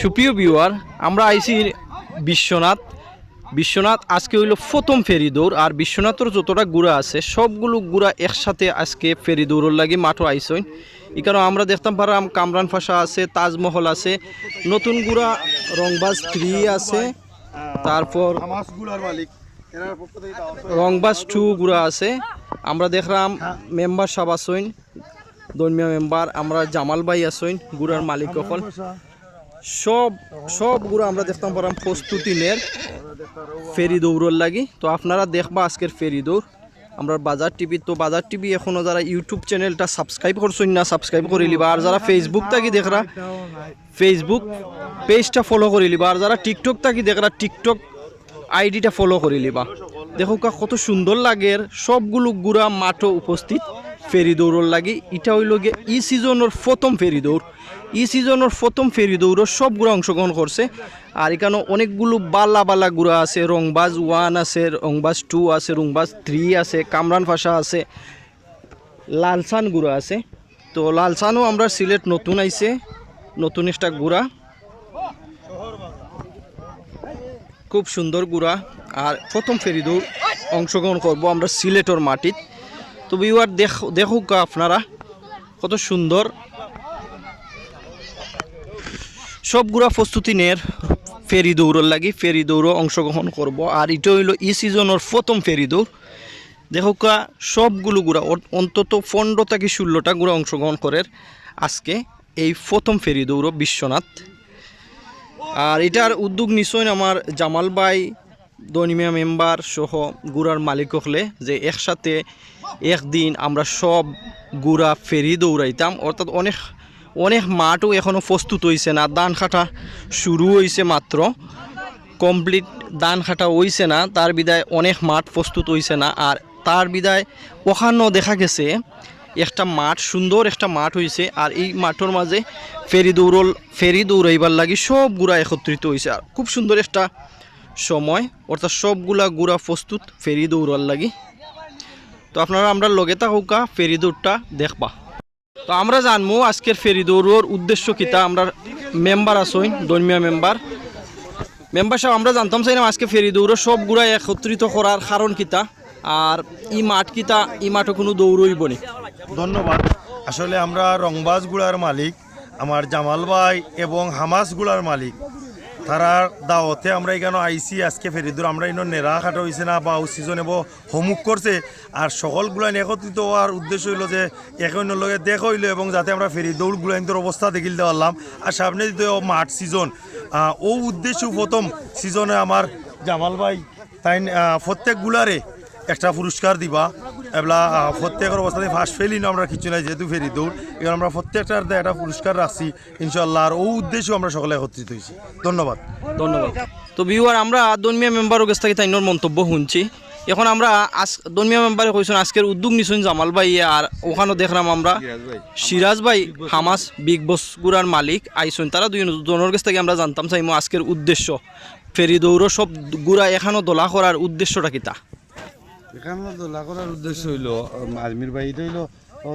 সুপ্রিয় ভিউয়ার আমরা আইছি বিশ্বনাথ। বিশ্বনাথ আজকে হইল প্রথম ফেরি দৌড়, আর বিশ্বনাথের যতটা গুড়া আছে, সবগুলো গুড়া একসাথে আজকে ফেরি দৌড়ের লাগি মাঠও আইসইন। এখানে আমরা দেখতাম পারাম কামরান ফাঁসা আছে, তাজমহল আছে, নতুন গুড়া, রংবাজ থ্রি আছে, তারপর রংবাজ টু গুড়া আছে। আমরা দেখলাম মেম্বার সব আসইন, ধর্মীয় মেম্বার আমরা জামাল ভাই আসইন, গুড়ার মালিক সকল। সব সব গুড়া আমরা দেখতাম পারাম প্রস্তুতি নের ফেরি দৌড়ের লাগি। তো আপনারা দেখবা আজকের ফেরি দৌড়। আমরা বাজার টিভি, তো বাজার টিভি এখনও যারা ইউটিউব চ্যানেলটা সাবস্ক্রাইব করছেন না সাবস্ক্রাইব করে লিবা। আর যারা ফেসবুক থাকি দেখরা ফেসবুক পেজটা ফলো করে লিবা। আর যারা টিকটক থাকি দেখরা টিকটক আইডিটা ফলো করে লিবা। দেখো কত সুন্দর লাগে সবগুলো গুড়া মাঠও উপস্থিত। ফেরি দৌড়র লাগি। এটা হইল গিয়ে ই সিজনের প্রথম ফেরি দৌড় ই সিজনের প্রথম ফেরি দৌড় সবগুলো অংশগ্রহণ করছে। আর এখানে অনেকগুলো বালা বালা গুড়া আছে, রংবাজ ওয়ান আছে, রংবাজ টু আছে, রংবাজ থ্রি আছে, কামরান ফাঁসা আছে, লালসান গুড়া আছে। তো লালসানও আমরা সিলেট নতুন আইছে, নতুন একটা গুড়া। খুব সুন্দর গুড়া। আর প্রথম ফেরি দৌড় অংশগ্রহণ করব আমরা সিলেটর মাটিত। তো বিওয়ার দেখ, দেখুক আপনারা কত সুন্দর। সব গুড়া প্রস্তুতি নের ফেরি দৌড়ের লাগি, ফেরি দৌড় অংশগ্রহণ করব। আর এটা হইল ই সিজনের প্রথম ফেরি দৌড়। দেখুক, সবগুলো গুড়া অন্তত পনেরো থেকে ষোলোটা গুড়া অংশগ্রহণ করে আজকে এই প্রথম ফেরি দৌড় বিশ্বনাথ। আর এটার উদ্যোগ নিশ্চয় আমার জামাল ভাই দনিমিয়া মেম্বার সহ গুড়ার মালিক হলে যে একসাথে একদিন আমরা সব গুড়া ফেরি দৌড়াইতাম, অর্থাৎ অনেক অনেক মাঠও এখনও প্রস্তুত হয়েছে না, ধান কাটা শুরু হয়েছে মাত্র। কমপ্লিট ধান কাটা হইছে না, তার বিদায় অনেক মাঠ প্রস্তুত হইছে না, আর তার বিদায় ওখানেও দেখা গেছে, একটা মাঠ, সুন্দর একটা মাঠ হয়েছে আর এই মাঠের মাঝে ফেরি দৌড়ল, ফেরি দৌড়াইবার লাগি সব গুড়া একত্রিত হয়েছে আর খুব সুন্দর একটা সময়, অর্থাৎ সবগুলা গুড়া প্রস্তুত, ফেরি দৌড়ার লাগি। তো আপনারা আমরা লগে থাকুকা ফেরি দৌড়টা দেখবা। তো আমরা জানব আজকের ফেরি দৌড়র উদ্দেশ্য কিতা আমরা মেম্বার আসইন ধর্মীয় মেম্বার। মেম্বার সাহেব, আমরা জানতাম চাইলাম আজকে ফেরি দৌড় সব গুড়া একত্রিত করার কারণ কিতা আর ই মাঠ কিতা ই মাঠে কোনো দৌড়ইব নি। ধন্যবাদ। আসলে আমরা রংবাজ গুড়ার মালিক, আমার জামাল ভাই এবং হামাস গুড়ার মালিক। তারার দাওয়াতে আমরা এখানে আইসি আজকে ফেরি ফেরিদুর আমরা ইনো নেড়া খাটা হয়েছে না, বা সিজন এব হোমুক করছে। আর সকলগুলা একত্রিত হওয়ার উদ্দেশ্য হইল যে এখন লগে দেখ হইল এবং যাতে আমরা ফেরি দৌড়গুলো তোর অবস্থা দেখিল পারলাম আর সামনে যদি মাঠ সিজন ও উদ্দেশ্য প্রথম সিজনে আমার জামাল ভাই তাই প্রত্যেক একটা পুরস্কার দিবা। এবলা প্রত্যেকের অবস্থাতে ফার্স্ট ফেলি না আমরা কিছু নাই যেহেতু ফেরি দৌড়। এবার আমরা প্রত্যেকটার একটা পুরস্কার রাখছি ইনশাল্লাহ আর ও উদ্দেশ্যে আমরা সকলে একত্রিত হয়েছি। ধন্যবাদ। ধন্যবাদ। তো বিহুয়ার আমরা ধর্মীয় মেম্বারের কাছ থেকে তাইনোর মন্তব্য শুনছি। এখন আমরা আজ ধর্মীয় মেম্বারে কইছেন আজকের উদ্যোগ নিছেন জামাল ভাই আর ওখানে দেখলাম আমরা সিরাজ ভাই। হামাস বিগ বস গুড়ার মালিক আইসুন। তারা দুই জনের কাছ থেকে আমরা জানতাম চাইমো আজকের উদ্দেশ্য। ফেরি দৌড় সব গুড়া এখানো দোলা করার উদ্দেশ্যটা কিতা? এখানে দোলা করার উদ্দেশ্য হইল আজমির বাড়ি হইল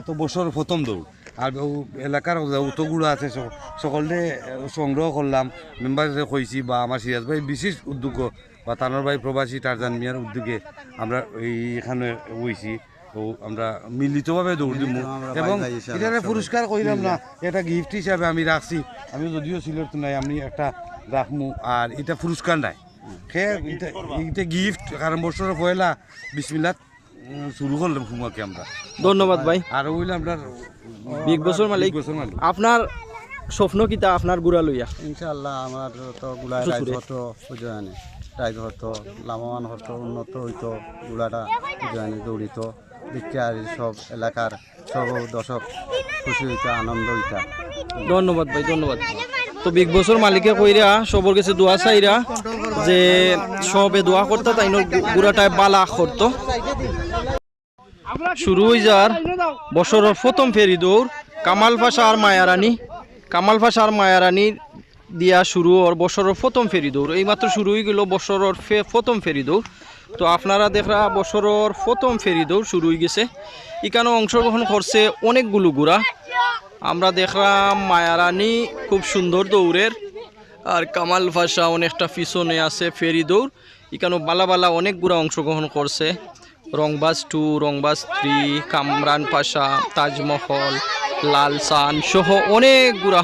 তো বছর প্রথম দৌড়। আর এলাকার উতগুলো আছে সকলে সংগ্রহ করলাম। মেম্বার কইছি বা আমার সিরাজ ভাই বিশেষ উদ্যোগ বা তানোর ভাই প্রবাসী টারজান মিয়ার উদ্যোগে আমরা এই এখানে হইছি তো আমরা মিলিতভাবে দৌড় দিব এবং এটারে পুরস্কার কইলাম না এটা গিফট হিসাবে আমি রাখছি। আমি যদিও সিলেট নাই আমি একটা রাখমু। আর এটা পুরস্কার নাই। এটা গিফট কারণ বছরের পয়লা বিসমিল্লাত উম, শুরু করলাম ফুমাকে আমরা। ধন্যবাদ ভাই। আর ওইলে বিগ মালিক। আপনার স্বপ্ন কিতা আপনার গুড়া লইয়া? ইনশাআল্লাহ আমার তো গুলাই রাইজ হতো রাইজ হতো লাভবান হতো উন্নত হইতো গুলাটা বুঝানি দৌড়িত। দেখতে সব এলাকার সব দর্শক খুশি হইতা, আনন্দ হইতা। ধন্যবাদ ভাই, ধন্যবাদ। তো বিগ বসের মালিকে কইরা, সবর কাছে দোয়া চাইরা যে সবে দোয়া করতে, তাই গুড়াটায় বালা করতো। শুরু হয়ে যার বছরের প্রথম ফেরি দৌড়, কামাল ফাঁসা আর মায়ারানী। কামাল ফাঁসা আর মায়ারানীর দিয়া শুরু ওর বছরের প্রথম ফেরি দৌড়। এইমাত্র শুরু হয়ে গেল বছরের প্রথম ফেরি দৌড়। তো আপনারা দেখরা বছরের প্রথম ফেরি দৌড় শুরু হয়ে গেছে। এখানে অংশগ্রহণ করছে অনেকগুলো গুড়া। আমরা দেখলাম মায়ারানী খুব সুন্দর দৌড়ের আর কামাল ভাষা অনেকটা পিছনে আছে ফেরি দৌড়। এখানে বালা বালা অনেকগুলো অংশগ্রহণ করছে। রংবাজ টু, রংবাজ থ্রি, কামরান পাশা, তাজমহল লালসান সহ অনেকগুলা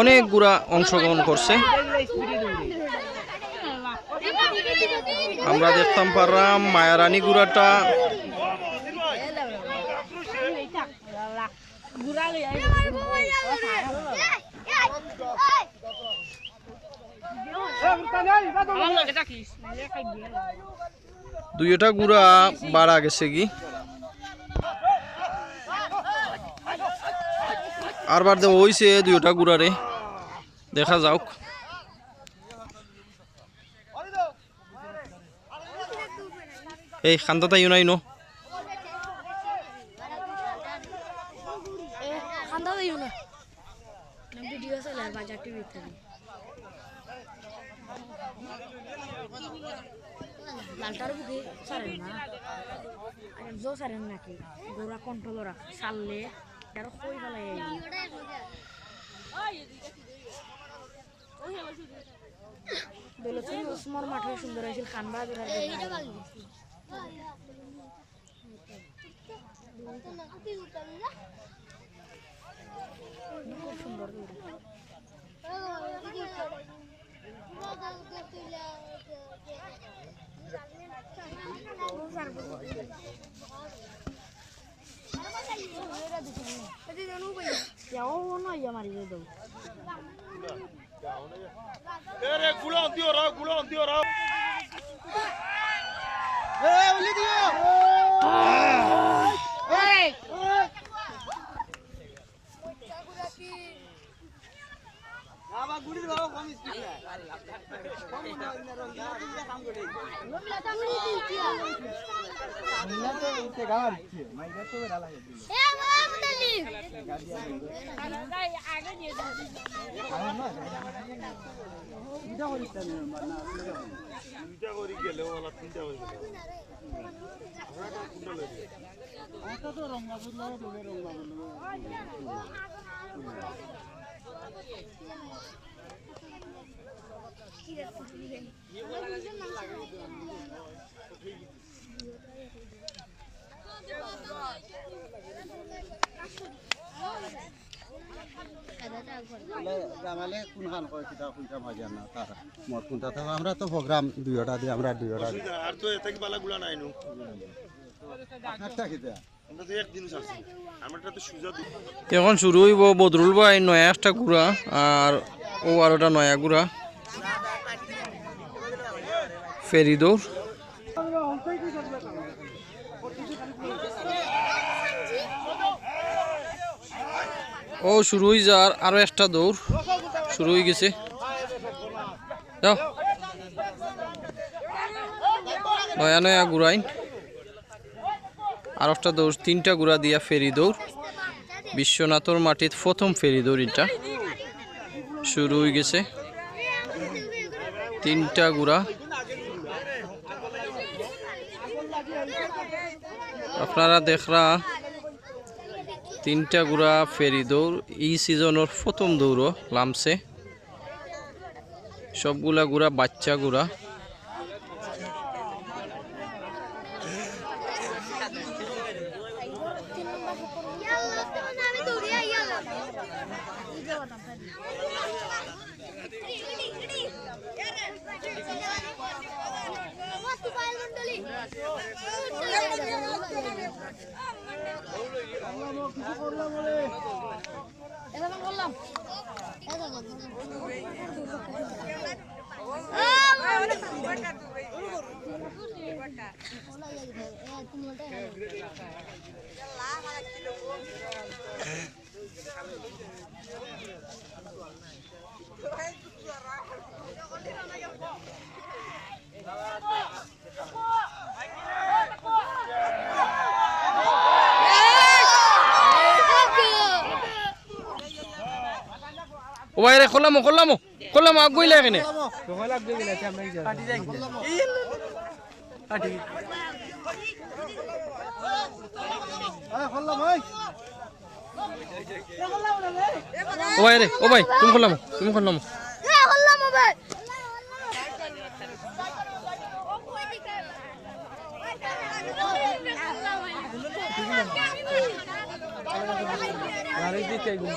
অনেকগুলা অংশগ্রহণ করছে। আমরা দেখতাম পারলাম মায়ারানী গুড়াটা। দুইটা গুড়া বাড়া গেছে কি? আর বার দেওয়া হয়েছে দুইটা গুড়ারে দেখা যাওক। এই খান্দা তাই নাই নো খান্দা দিও না, ভিডিও চলে আর বাজার টিভি থেকে লালটার বুকে সারেন না। জো সারেন নাকি? গোড়া কন্ট্রোল রাখ সারলে আর কই ফেলাই দৌলতপুর ওসমার মাঠে সুন্দর হয়েছিল Tere gulan diyor ha gulan diyor ha Khan Bahadur আর খুব সুন্দর কেউ নয় আমার দৌড় জামালে কোনখান কয় কিতা কোনটা ভাজিয়া না তার মত কোনটা থাকবে আমরা তো প্রোগ্রাম দুইটা দিয়ে আমরা দুইটা দিই। আর তো এতে কি বালা গুলা নাই নো একটা কিতা? আমরা তো একদিন ছাড়ছি আমরা তো সুজা দিই এখন শুরু হইব বদরুল ভাই নয়া একটা গুড়া আর ও আরোটা নয়া গুড়া। ফেরি দৌড় ও, শুরু হয়ে যার আরও একটা দৌড়। শুরু হয়ে গেছে। নয়া নয়া গুড়াইন আর একটা দৌড়, তিনটা গুড়া দিয়া ফেরি দৌড় বিশ্বনাথর মাটিত প্রথম ফেরি দৌড় এটা। শুরু হয়ে গেছে। তিনটা গুড়া আপনারা দেখরা তিনটা গুড়া ফেরি দৌড়, এই সিজনের প্রথম দৌড় লামছে। সবগুলা গুড়া বাচ্চা গুড়া। ও ভাই রে খোলামো খোলামো খোলামো আগুইলা এখানে। ও ভাই রে ও ভাই তুমি করলাম তুমি করলাম আরে দিকে গুলো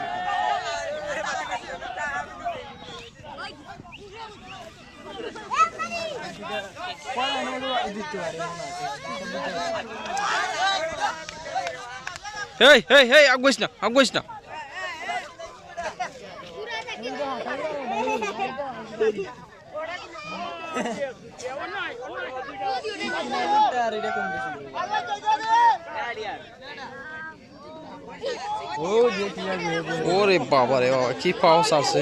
আগুয়াইস না ওরে বাবা রে বাবা কি পাওস আছে।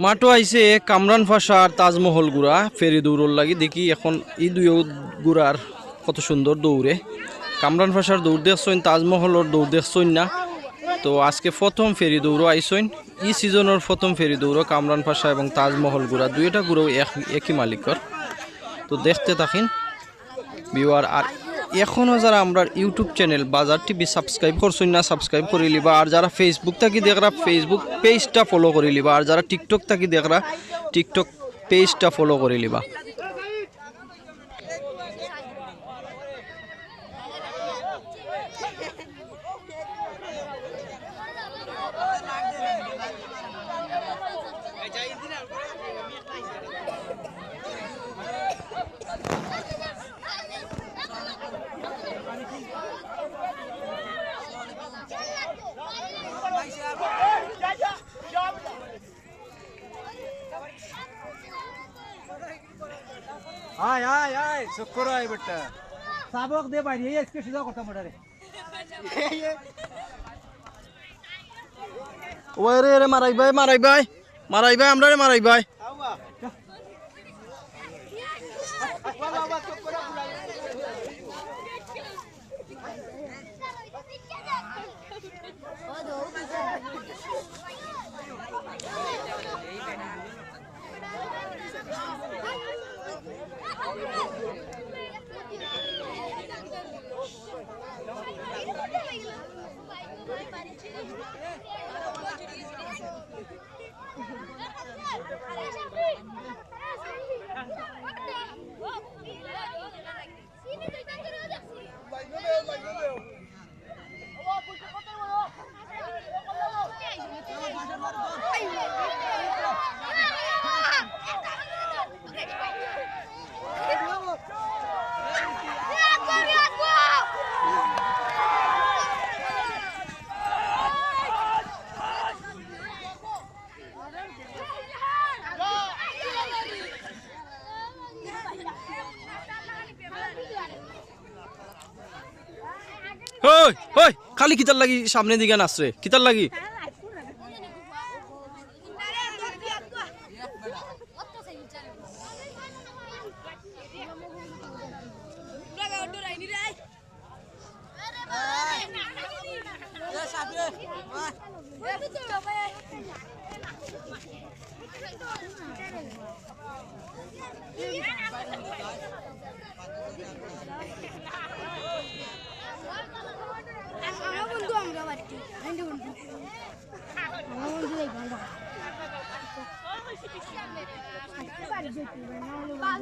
মাটো আইছে কামরান ফাঁসার তাজমহল গুড়া, ফেরি দৌড়র লাগি। দেখি এখন ই দুই গুড়ার কত সুন্দর দৌড়ে। কামরান ফাঁসার দৌড় দেখছইন, তাজমহলর দৌড় দেখছইন না। তো আজকে প্রথম ফেরি দৌড় আইসইন ই সিজনের প্রথম ফেরি দৌড় কামরান ফাঁসা এবং তাজমহল গুড়া, দুইটা গুঁড়ো এক- একই মালিকর। তো দেখতে থাকেন, ভিউয়ার আর এখনও যারা আমরা YouTube channel Bazar TV subscribe করছুন না সাবস্ক্রাইব করে লিবা আর যারা ফেসবুক থাকি দেখরা ফেসবুক পেজটা ফলো করে লিবা আর যারা টিকটক থাকি দেখরা টিকটক পেজটা ফলো করে লিবা আয় শুক্র আয় বেটা। সাবক দে বাইরে এই আজকে সিধা কথা মোটারে ওই রে রে মারাই ভাই মারাই ভাই মারাই ভাই আমরা রে মারাই ভাই। খালি কিতার লাগি সামনে দিকে আসছে কিতার লাগি?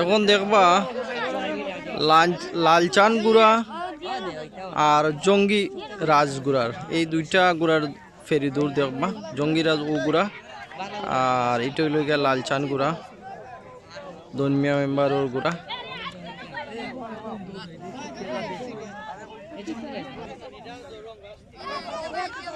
এখন দেখবা, লাল লালচান গুড়া আর জঙ্গি রাজ গুড়ার। এই দুইটা গুড়ার ফেরি দৌড় দেখবা, জঙ্গি রাজ ও গুড়া। আর এটা হইল গিয়া লালচান গুড়া, ধর্মীয় মেম্বার ওর গুড়া। एउटा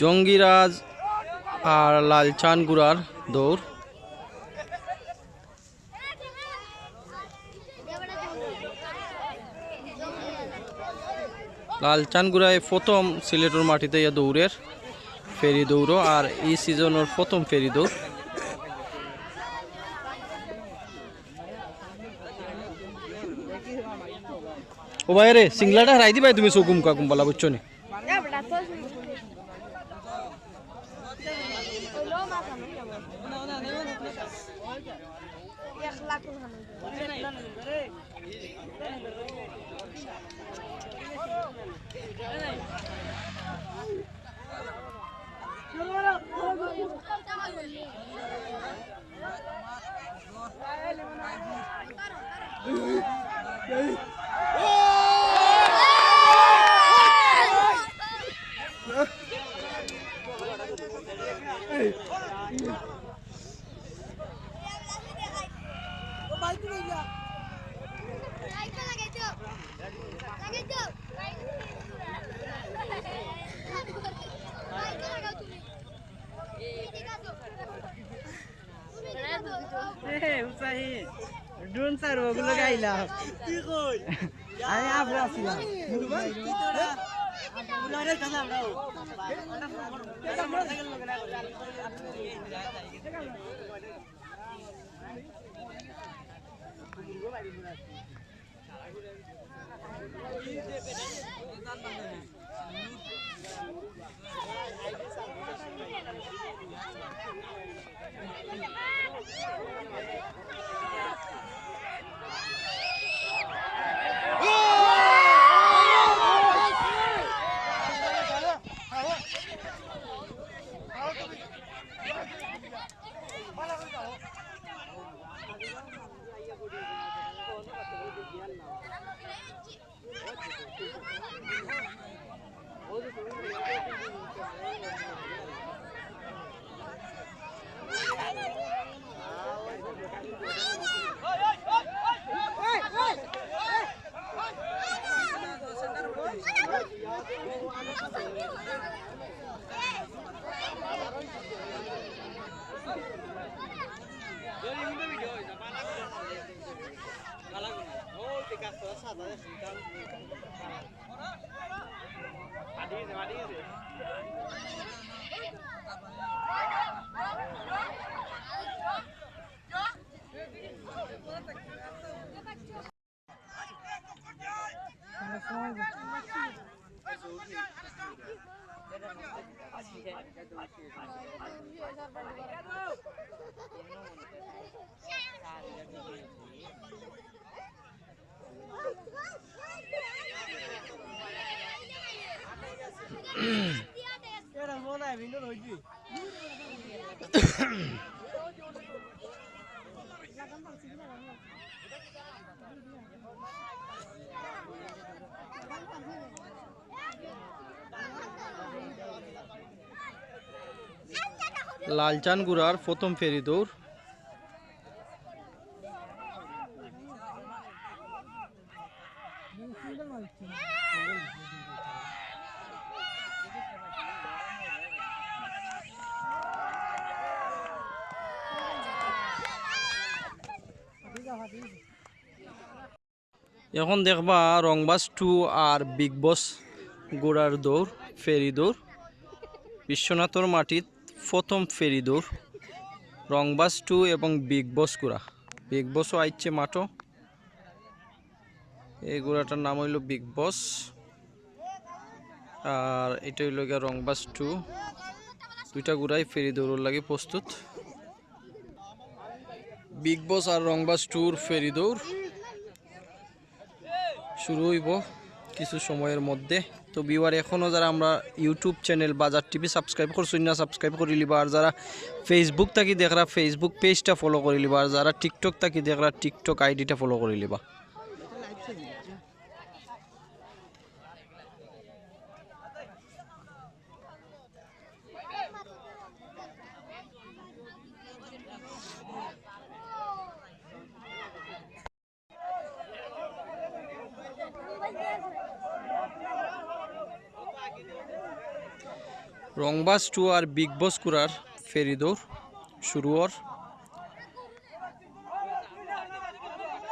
জঙ্গিরাজ আর লালচান গুড়ার দৌড়। লালচান গুড়ায় প্রথম সিলেটের মাটিতে ইয়া দৌড়ের ফেরি দৌড় আর এই সিজনের প্রথম ফেরি দৌড়। ও ভাই রে, সিংলাটা হারাই দিবাই তুমি চকুম কাকুম বলা বুঝছ নি? ড্রোন স্যার ওগুলো গাইলাম। আমি আমরা আসছিলাম আমরা লালচান গুড়ার প্রথম ফেরি দৌড়। এখন দেখবা রংবাস টু আর বিগ বস গোড়ার দৌড়, ফেরি দৌড়। বিশ্বনাথর মাটিত প্রথম ফেরি দৌড় রংবাস টু এবং বিগ বস গুড়া। বিগ বসও আইচ্ছে মাঠও। এই গুড়াটার নাম হইল বিগ বস। আর এটা হইল গিয়া রংবাস টু। দুইটা গুড়াই ফেরি দৌড়ের লাগে প্রস্তুত। বিগ বস আর রংবাস ট্যুর ফেরি দৌড় শুরু হইব কিছু সময়ের মধ্যে। তো বিওয়ার এখনও যারা আমরা YouTube channel Bazar TV subscribe করছি না সাবস্ক্রাইব করে লিবা আর যারা ফেসবুক থাকি দেখরা ফেসবুক পেজটা ফলো করে লিবা আর যারা টিকটক থাকি দেখরা টিকটক আইডিটা ফলো করে লিবা রংবাস টু আর বিগ বস কুরার ফেরি শুরু ওর।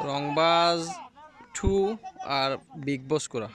রংবাজ টু আর বিগ বস কুরা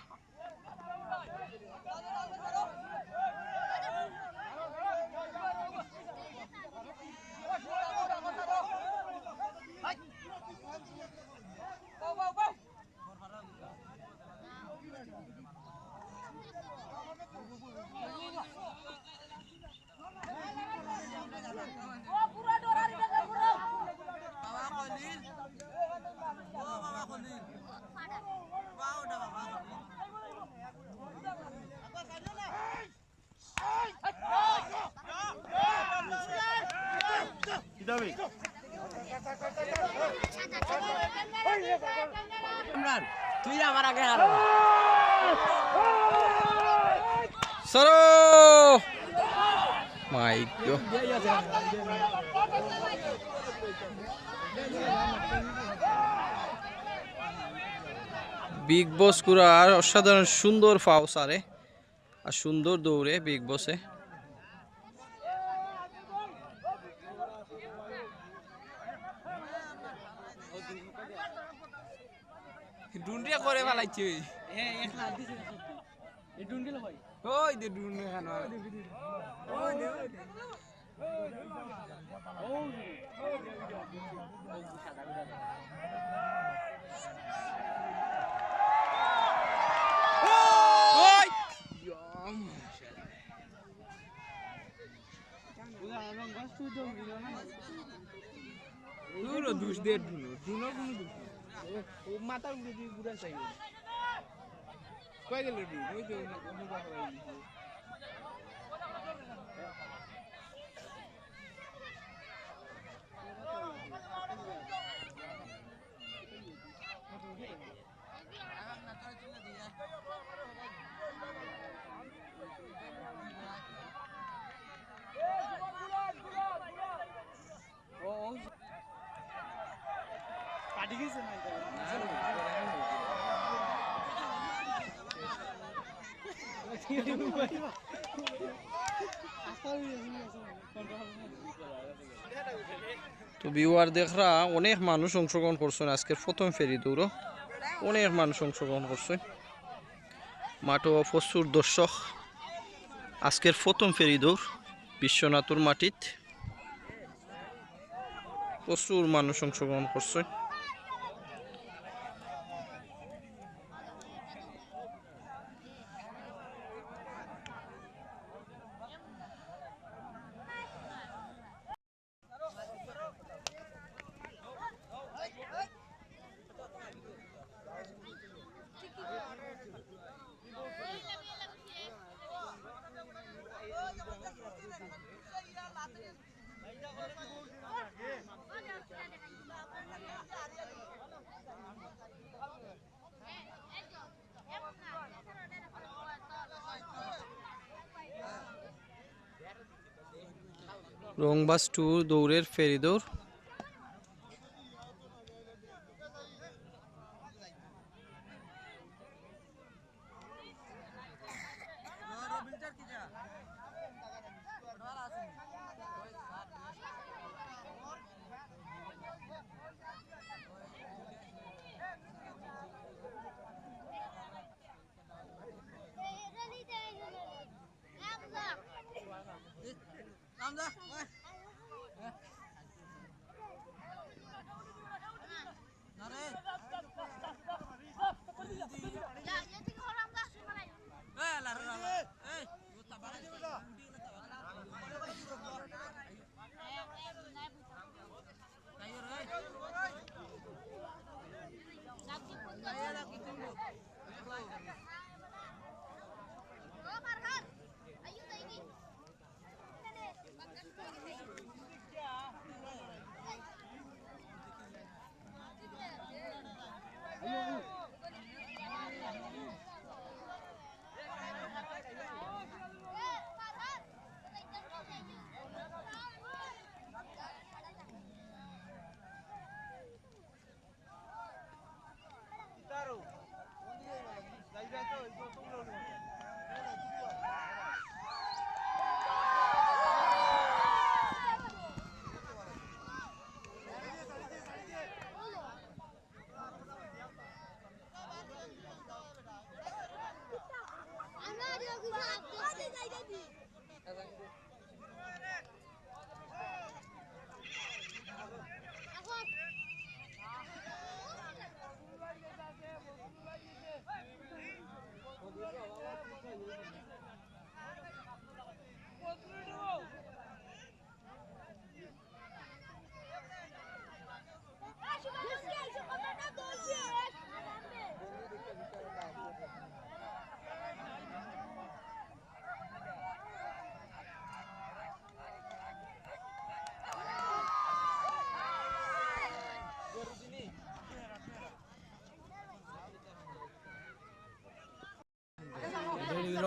কিতাবে ইমরান তুই আমার আগে হারো সরো মাই বিগ বস কুরার অসাধারণ সুন্দর ফাও সারে। আর সুন্দর দৌড়ে বিগ বসে ডুন্ডিয়া করে ফেলাইছি। হ্যাঁ দিছে। এই ডুন্ডি লই ওই দে ডুন্ডি খানো ওই দে দুষ দে। দুনো দুনো কোনো দুষ। ও মাথার উপরে দিয়ে ঘুরে চাই কয় গেল দুন ওই তো অন্য কথা হয়ে পাটি না তো ভিউয়ার দেখরা অনেক মানুষ অংশগ্রহণ করছেন আজকের প্রথম ফেরি দৌড়। অনেক মানুষ অংশগ্রহণ করছেন মাঠও প্রচুর দর্শক। আজকের প্রথম ফেরি দৌড় বিশ্বনাথুর মাটিত। প্রচুর মানুষ অংশগ্রহণ করছে। রংবাস টু দৌড়ের ফেরি দৌড়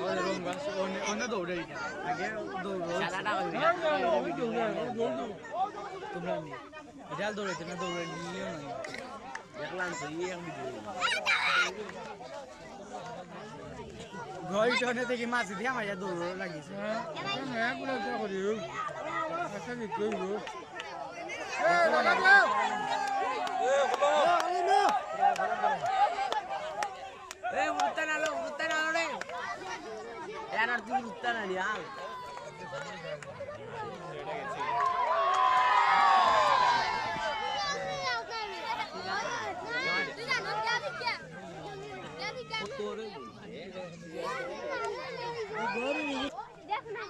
অন্য দৌড়ে আগে দৌড় তোমরা নিয়ে এটা দৌড়াইতে না দৌড়ে নিয়ে দেখলাম তো ইয়ে আমি ঘর টনে থেকে মাছ দিয়ে আমার দৌড় লাগিয়েছে Eh, urutan alo, urutan alo deh. Ya nanti urutan aja. দেখ না